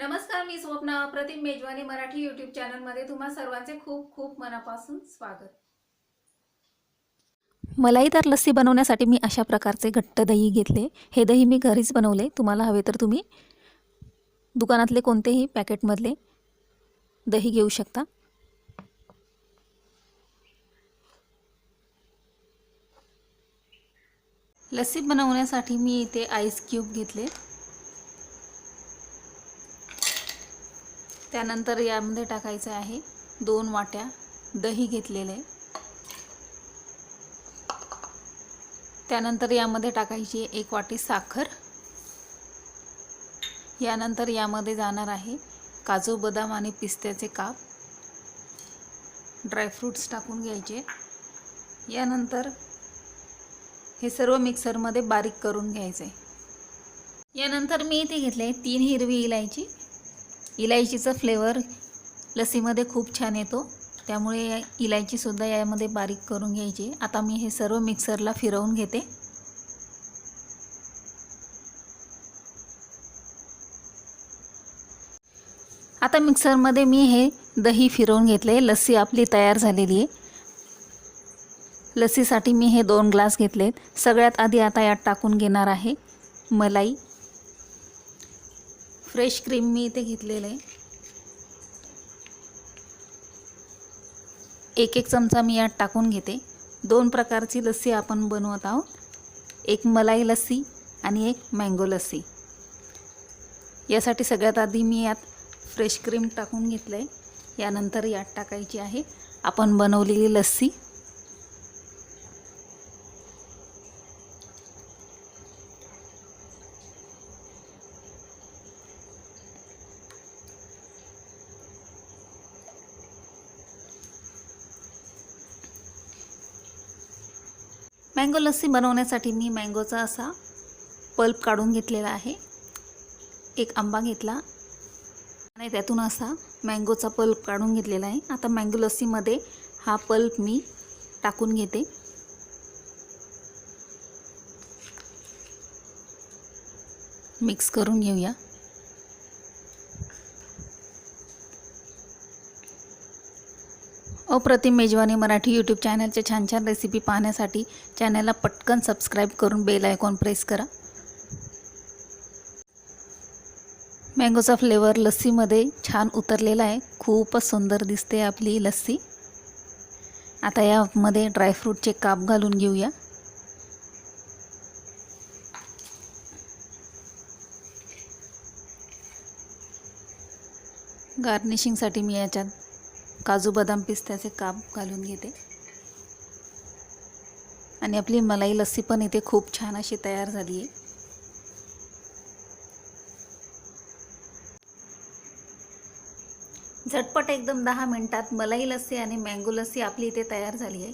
नमस्कार मी स्वप्ना प्रतिम मेजवानी मराठी युट्यूब चॅनलमध्ये तुम्हा सर्वांचे खूप खूप मनापासून स्वागत. मलाईदार लस्सी बनवण्यासाठी मी अशा प्रकारचे घट्ट दही घेतले. हे दही मी घरीच बनवले. तुम्हाला हवे तर तुम्ही दुकानातले कोणतेही पॅकेटमधले दही घेऊ शकता. लस्सी बनवण्यासाठी मी इथे आईस क्यूब घेतले. त्यानंतर यामध्ये टाकायचं आहे दोन वाट्या दही घेतलेले. त्यानंतर यामध्ये टाकायची एक वाटी साखर. यानंतर यामध्ये जाणार आहे काजू बदाम आणि पिस्त्याचे काप. ड्रायफ्रूट्स टाकून घ्यायचे. यानंतर हे सर्व मिक्सरमध्ये बारीक करून घ्यायचे. यानंतर मी इथे घेतले तीन हिरवी इलायची. इलायचीचा फ्लेवर लस्सीमध्ये खूप छान येतो. त्यामुळे इलायचीसुद्धा यामध्ये बारीक करून घ्यायची. आता मी हे सर्व मिक्सरला फिरवून घेते. आता मिक्सरमध्ये मी हे दही फिरवून घेतले. लस्सी आपली तयार झालेली आहे. लस्सीसाठी मी हे दोन ग्लास घेतलेत. सगळ्यात आधी आता यात टाकून घेणार आहे मलाई. फ्रेश क्रीम मी इथे घेतलेलं आहे. एक एक चमचा मी यात टाकून घेते. दोन प्रकारची लस्सी आपण बनवत आहोत. एक मलाई लस्सी आणि एक मँगो लस्सी. यासाठी सगळ्यात आधी मी यात फ्रेश क्रीम टाकून घेतलं आहे यानंतर यात टाकायची आहे. आपण बनवलेली लस्सी मँगो लस्सी बनवण्यासाठी मी मँगोचा असा पल्प काढून घेतलेला आहे. एक आंबा घेतला. आणि त्यातून असा मँगोचा पल्प काढून घेतलेला आहे. आता मँगो लस्सीमध्ये हा पल्प मी टाकून घेते. मिक्स करून घेऊया. अप्रतिम मेजवानी मराठी यूट्यूब चॅनलचे छान छान रेसिपी पाहण्यासाठी चॅनलला पटकन सबस्क्राईब करून बेल आयकॉन प्रेस करा. मँगोचा फ्लेवर लस्सीमध्ये छान उतरलेला आहे. खूपच सुंदर दिसते आपली लस्सी. आता यामध्ये ड्रायफ्रूटचे काप घालून घेऊया. गार्निशिंगसाठी मी याच्यात काजू बदाम पिस्त्याचे काप घालून घेते. आणि आपली मलाई लस्सी पण इथे खूप छान अशी तयार झाली आहे. झटपट एकदम दहा मिनटात मलाई लस्सी आणि मँगो लस्सी आपली इथे तयार झाली आहे.